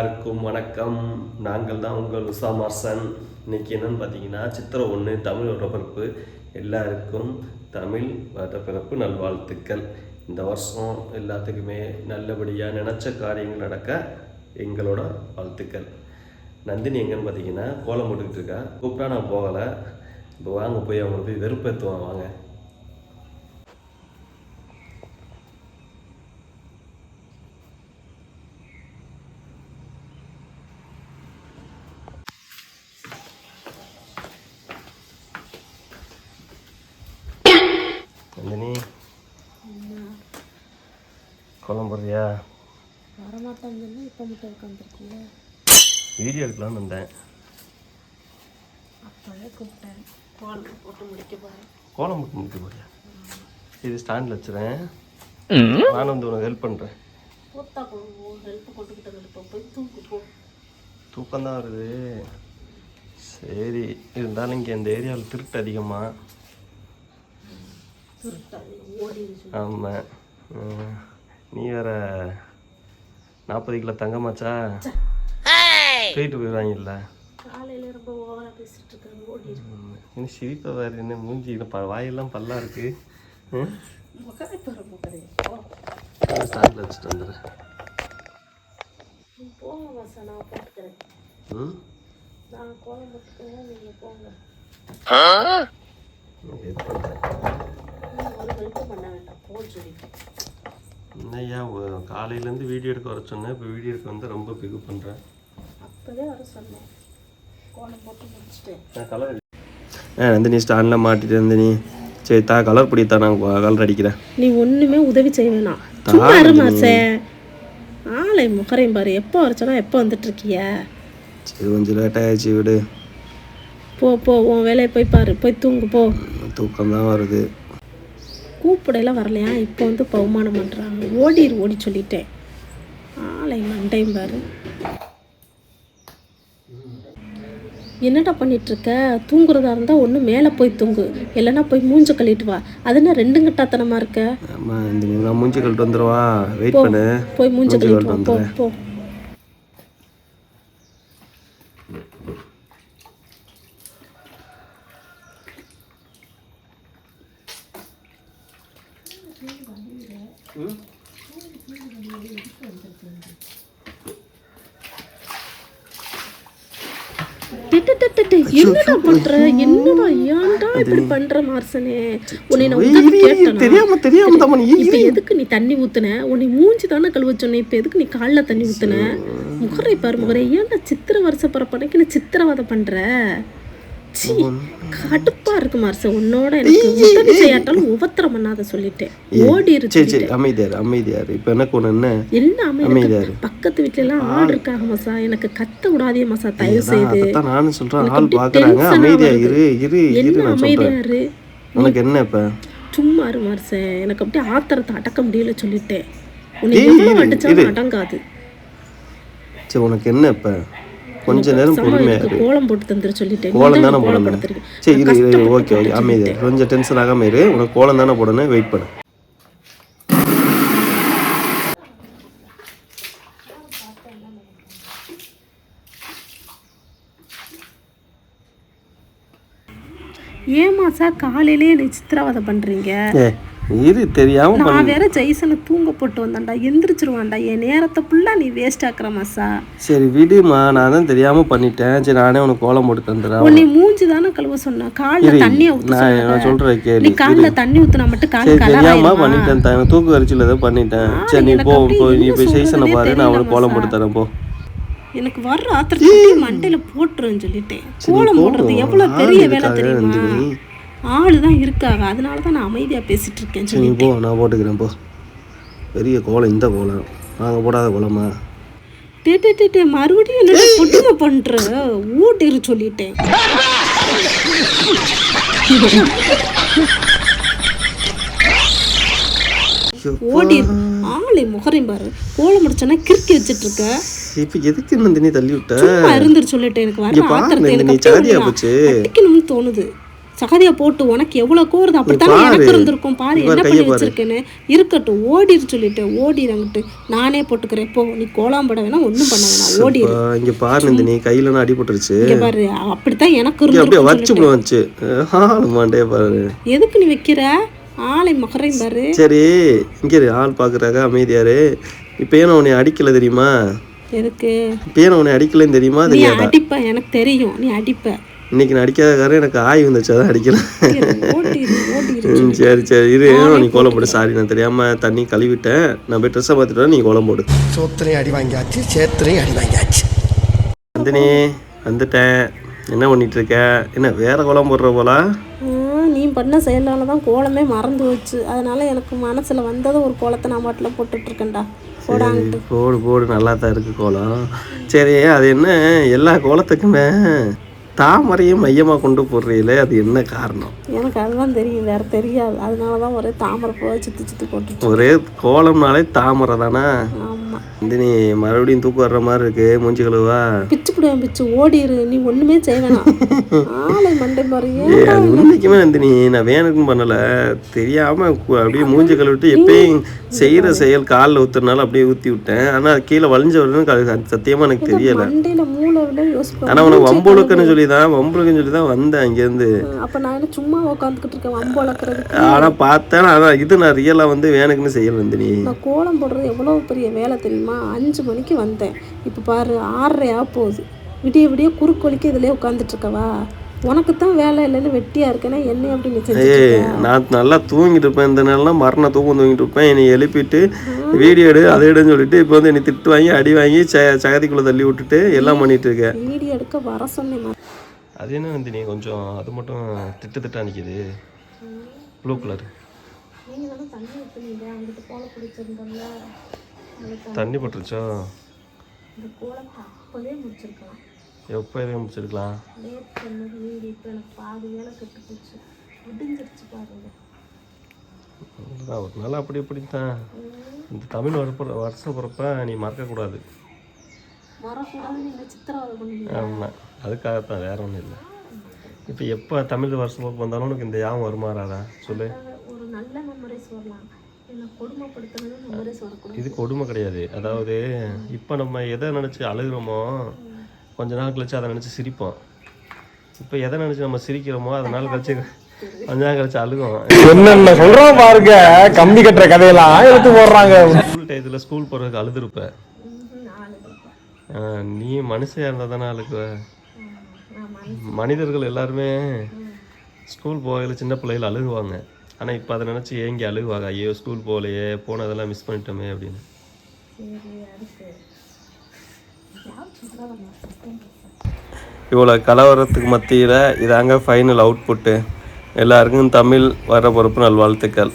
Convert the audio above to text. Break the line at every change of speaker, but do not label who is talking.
எல்லாருக்கும் வணக்கம். நாங்கள் தான் உங்கள் உஷா மார்சன். இன்னைக்கு என்னென்னு பார்த்தீங்கன்னா சித்திரை ஒன்று தமிழ் வருடப்பிறப்பு எல்லாருக்கும் தமிழ் வருடப்பிறப்பு நல்வாழ்த்துக்கள். இந்த வருஷம் எல்லாத்துக்குமே நல்லபடியாக நினச்ச காரியங்கள் நடக்க எங்களோட வாழ்த்துக்கள். நந்தினி எங்கன்னு பார்த்தீங்கன்னா கோலம் போட்டுக்கிட்டு இருக்கா. கூப்பிட்டா நான் போகலை. இப்போ வாங்க போய் அவங்க போய் வெறுப்பேற்றுவான் வாங்க. நந்தினி கோலம் போடுறியா
வரமாட்டான்னு சொன்னா இப்போ மட்டும் உட்காந்துருக்கீங்க
வீடியோ எடுக்கலாம்னு வந்தேன்
அப்போவே கூப்பிட்டேன் கோலம் போட்டு முடிக்க போகிறேன்
கோலம் போட்டு முடிக்க போறியா இது ஸ்டாண்டில் வச்சுறேன் நானும் வந்து உனக்கு ஹெல்ப் பண்ணுறேன்
பூத்தா போடுவோம் ஹெல்ப் கொண்டுக்கிட்டு இப்போ போய் தூக்கு போ
தூக்கம்தான் வருது சரி இருந்தாலும் இங்கே இந்த ஏரியாவில் திருட்டு அதிகமாக ஆமாம் நீ வேற நாற்பது கிலோ தங்கமாச்சா? தூக்கிட்டு போயிடுவாங்கல்ல
காலையில ரொம்ப ஓவரா பேசிட்டு இருக்காங்க ஓடிடு
இன்னும் சிரிப்பை வேறு என்ன மூஞ்சி ப வாயெல்லாம் பல்லா இருக்கு. ஸ்டாண்டில் வச்சுட்டு வந்துடுறேன்
போங்க மாசா நான் போட்டுக்கிறேன்
ம்?
நான் கோலம் போட்டுக்கிறேன் நீங்கள் போங்க. பண்ண வேண்டாம். போன்னு சொல்லிட்டேன்
என்னய்யா ஒ- காலையிலேருந்து வீடியோ எடுக்க வர சொன்னேன். இப்போ வீடியோ எடுக்க வந்து ரொம்ப பிகு பண்ணுறேன்
அப்போவே வர சொன்னேன். கோலம் போட்டு
கலர் ஆ நந்தினி ஸ்டாண்டில் மாட்டிட்டு நந்தினி. சரி தா கலர் பிடித்தா நான் கலர் அடிக்கிறேன்.
நீ ஒண்ணுமே உதவி செய்ய வேணாம். சும்மா ஆளை முகரையும் பாரு. எப்போ வரைச்சனா எப்போ வந்துட்டு இருக்கிய?
சரி கொஞ்சம் லேட் ஆயிடுச்சு விடு.
போ போ உன் வேலையை போய் பாரு. போய் தூங்கு போ.
தூக்கம் தான் வருது.
கூப்பிடையெல்லாம் வரலையா? இப்போ வந்து பகுமானம் பண்ணுறாங்க ஓடிரு ஓடி சொல்லிட்டேன். ஆளை மண்டையும் பாரு. என்னடா பண்ணிட்டு இருக்க தூங்குறதா இருந்தா ஒன்று மேலே போய் தூங்கு. இல்லைன்னா போய் மூஞ்ச கழிட்டு வா. அதுனா ரெண்டும் கட்டாத்தனமா இருக்க?
ஆமாம் இந்த மூஞ்சி கழிட்டு வந்துடுவா வெயிட் பண்ணு.
போய் மூஞ்ச
மூஞ்சி
கழிட்டு போ. டிட்டு டிட்டு, என்னடா பண்ற? என்னடா ஏன்டா இப்படி பண்ற மார்சனே உன்னை நான் உதவி கேட்டேனா?
தெரியாம தெரியாம தான் பண்ணி
இப்ப எதுக்கு நீ தண்ணி ஊத்துன? உன்னை மூஞ்சி தானே கழுவ சொன்னேன் இப்ப எதுக்கு நீ கால்ல தண்ணி ஊத்துன? முகரை பாரு முகரை. ஏன்டா சித்திர வருஷ பரப்பனைக்கு நீ சித்திரவதை பண்ற? சீ கடுப்பா இருக்கு மார்ச உன்னோட எனக்கு உதவி செய்யாட்டாலும் உபத்திரம் பண்ணாத சொல்லிட்டேன்.
சரி சரி அமைதியாரு அமைதியாரு. இப்போ எனக்கு ஒன்று என்ன?
என்ன அமைதி?
அமைதியாரு.
பக்கத்து வீட்ல எல்லாம் ஆள் இருக்காங்க மசா எனக்கு கத்த விடாதே மசா தயவு செய்து
நானும்
எனக்கு
ஆள்
ஆ
அமைதியா. இரு இரு இரு
என்ன
நான்
அமைதியா
சொல்கிறேன்
இரு
உனக்கு என்ன இப்போ?
சும்மா இரு மார்ச எனக்கு அப்படியே ஆத்திரத்தை அடக்க முடியல சொல்லிட்டேன். உன்னை
ஏய்,
எவ்வளவு அடிச்சாலும். அடங்காது.
சரி உனக்கு என்ன இப்போ? கொஞ்ச நேரம்
சமா
பொறுமையா
எனக்கு
இரு.
கோலம் போட்டு தந்துரு சொல்லிட்டேன்.
கோலம் தானே போடணும். சரி இரு இரு ஓகே ஓகே அமைதியா இரு. கொஞ்சம் டென்ஷன் ஆகாம இரு. உனக்கு கோலம் தானே போடணும். வெயிட் பண்ணு.
ஏன் மாசா காலையிலே என்னை சித்திரவதை
இரு தெரியாம பண்ணு
நான் வேற ஜெய்சனை தூங்க போட்டு வந்தேன்டா எந்திரிச்சிருவான்டா. என் நேரத்தை ஃபுல்லா நீ வேஸ்ட் ஆக்குற மாசா.
சரி விடுமா நான் தான் தெரியாம பண்ணிட்டேன். சரி நானே உனக்கு கோலம் போட்டு தந்துடுறேன்.
உன்னை மூஞ்சி தானே கழுவ சொன்னேன் கால்ல தண்ணிய ஊத்த
நான் சொல்றேன் கேளு
நீ கால்ல தண்ணி ஊத்துனா மட்டும் கால் கலர்
தெரியாம பண்ணிட்டேன் த- தூக்கு வரிச்சில ஏதோ பண்ணிட்டேன். சரி நீ போ போ நீ போய் சைசனை பாரு நான் அவனுக்கு கோலம் போட்டு தரேன் போ.
எனக்கு வர்ற ஆத்திரத்தை மண்டையில போட்டுருன்னு சொல்லிட்டேன் கோலம் போடுறது எவ்வளவு பெரிய வேலை தெரியுமா? ஆளு தான் இருக்காங்க. அதனால தான் நான் அமைதியா பேசிட்டு இருக்கேன்
சரி நீ போ நான் போட்டுக்கிறேன் போ. பெரிய கோலம் இந்த கோலம். நாங்கள் போடாத கோலமா?
டே டே டே டே மறுபடியும் என்ன கொடுமை பண்ற? ஊட்டிரு சொல்லிட்டேன். ஓடி ஆளை முகரையும் பாரு. கோலம் முடிச்சோன்னா கிறுக்கி வச்சிட்டு இருக்க
இப்போ எதுக்கு நந்தினி தள்ளி விட்ட?
சும்மா இருந்துரு சொல்லிட்டேன் எனக்கு. வர ஆத்திரத்தை எனக்கு தோணுது. சகதியை போட்டு உனக்கு எவ்வளவு கோருது அப்படித்தானே. எனக்கு இருந்திருக்கும். பாரு என்ன பண்ணி. வச்சிருக்கேன்னு? இருக்கட்டும் ஓடிரு சொல்லிட்டு ஓடிறங்கிட்டு நானே போட்டுக்கிறேன். போ நீ கோலாம் போட வேணாம் ஒண்ணும் பண்ண வேணாம் ஓடிரு
இங்க பாரு நந்தினி கையில நான் அடிபட்டுருச்சு.
இங்க பாரு அப்படித்தான் எனக்கு
பாரு.
எதுக்கு நீ வைக்கிற? ஆளை மகரையும் பாரு.
சரி இங்க ஆள் பாக்குறாங்க அமைதியாரு. இப்ப ஏன் உன்னை அடிக்கல தெரியுமா?
எதுக்கு?
இப்ப ஏன் உன்னை அடிக்கலன்னு தெரியுமா
நீ
தெரியாதா?
அடிப்ப எனக்கு தெரியும். நீ அடிப்ப.
இன்னைக்கு நான் அடிக்காத காரணம் எனக்கு ஆய் வந்துச்சு அதான் ம், சரி சரி இரு. நீ கோலம் போடு சாரி நான் தெரியாம தண்ணி கழுவிட்டேன். நான் போய் ட்ரெஸ்ஸை பார்த்துட்டு நீ கோலம் போடு.
சோத்திரையும் அடி வாங்கியாச்சு சேத்திரையும் அடி வாங்கியாச்சு.
நந்தினி வந்துட்டேன். என்ன பண்ணிட்டு இருக்க என்ன வேற கோலம் போடுற போல?
நீ பண்ண செயலால தான் கோலமே மறந்து வச்சு அதனால எனக்கு மனசுல வந்தது ஒரு கோலத்தை நான் பாட்டில் போட்டுட்டு இருக்கேன்டா
போடு போடு நல்லா தான் இருக்கு கோலம். சரி அது என்ன? எல்லா கோலத்துக்குமே தாமரையும் மையமா கொண்டு போடுறீங்களே அது என்ன காரணம்?
எனக்கு அதுதான் தெரியும் வேற தெரியாது. அதனால தான் ஒரே தாமரை போய் சுத்தி சுத்தி போட்டுட்டு
ஒரே கோலம்னாலே தாமரை தானே?
ஆமா.
நந்தினி மறுபடியும் தூக்கம் வர்ற மாதிரி இருக்கு மூஞ்சி கழுவா?
பிச்சு பிடுவேன் பிச்சு ஓடிரு நீ ஒண்ணுமே செய்ய வேணாம். ஆளை மண்டை
அது உண்மைக்குமே நந்தினி நான் வேணுக்குன்னு பண்ணல. தெரியாம கு- அப்படியே மூஞ்சி கழுவிட்டு எப்பயும் செய்யற செயல் காலில் ஊத்துறனால அப்படியே ஊத்தி விட்டேன். ஆனா அது கீழே வலிஞ்ச வரணும் சத்தியமா எனக்கு தெரியல.
மண்டையில விட யோசிப்பேன்
உனக்கு வம்புழுக்குன்னு சொல்லி தான் வம்புழுக்குன்னு சொல்லி தான் வந்தேன் அங்கேருந்து
அப்ப நான் என்ன சும்மா உட்காந்துக்கிட்டு இருக்கேன் வம்பு வளர்க்குறதுக்கு?
ஆனா பார்த்தேன் ஆனா இது நான் ரியலா வந்து வேணுக்குன்னு செய்யல நந்தினி.
நான் கோலம் போடுறது எவ்வளோ பெரிய வேலை தெரியுமா? அஞ்சு மணிக்கு வந்தேன். இப்போ பாரு ஆறரையா போகுது. விடிய விடிய குறுக்கோலிக்கு இதிலே உட்காந்துட்டு இருக்கவா? உனக்கு தான் வேலை இல்லைன்னு வெட்டியா இருக்கேன்னா என்ன அப்படி நீ செஞ்சுட்டு
ஏய்
இருக்க?
நான் நல்லா தூங்கிட்டு இருப்பேன். இந்த நேரம்லாம் மரண தூக்கம் தூங்கிட்டு இருப்பேன். என்னை எழுப்பிட்டு வீடியோ எடு அதை எடுன்னு சொல்லிட்டு இப்போ வந்து என்னை திட்டு வாங்கி அடி வாங்கி ச சகதிக்குள்ளே தள்ளி விட்டுட்டு எல்லாம் பண்ணிட்டு இருக்கேன்
வீடியோ எடுக்க வர சொன்னேன் ம-
அது என்ன வந்து நீ கொஞ்சம் அது மட்டும் திட்டு திட்டா நிற்கிது ப்ளூ கலர்
தண்ணி
பட்டுருச்சோ? எப்போ எதையும் முடிச்சிருக்கலாம்.
லேட் பண்ணது வீடு இப்போ எனக்கு பாதி வேலை கெட்டு போச்சு முடிஞ்சிருச்சு பாருங்க
அதான் ஒரு நாள் அப்படி இப்படி தான் இந்த தமிழ் வரப்ப வருஷம் பிறப்ப நீ மறக்கக்கூடாது. ஆமாம் அதுக்காகத்தான் வேற ஒன்றும் இல்லை. இப்போ எப்போ தமிழ் வருஷம் பிறப்பு வந்தாலும் உனக்கு இந்த யாவும் வருமாறாதா? சொல்லு.
ஒரு நல்ல மெமரிஸ் வரலாம்
இது கொடுமை கிடையாது. அதாவது இப்போ நம்ம எதை நினச்சி அழுகிறோமோ கொஞ்ச நாள் கழிச்சு அதை நினச்சி சிரிப்போம். இப்போ எதை நினச்சி நம்ம சிரிக்கிறோமோ அதை நாள் கழிச்சு கொஞ்ச நாள் கழிச்சு அழுகும்
என்னென்ன சொல்றோம் பாருங்க கம்பி கட்டுற கதையெல்லாம் எடுத்து போடுறாங்க.
ஸ்கூல் டயத்தில் ஸ்கூல் போகிறதுக்கு அழுதுருப்ப. நீ மனுஷன் இருந்தால் தானே அழுக்குவ மனிதர்கள் எல்லாருமே ஸ்கூல் போகையில் சின்ன பிள்ளைகள் அழுகுவாங்க. ஆனால் இப்போ அதை நினச்சி ஏங்கி அழுகுவாங்க. ஐயோ ஸ்கூல் போகலையே போனதெல்லாம் மிஸ் பண்ணிட்டோமே அப்படின்னு. இவ்வளோ கலவரத்துக்கு மத்தியில் இதாங்க ஃபைனல் அவுட்புட்டு எல்லாருக்கும் தமிழ் வர பொறுப்பு நல்வாழ்த்துக்கள்.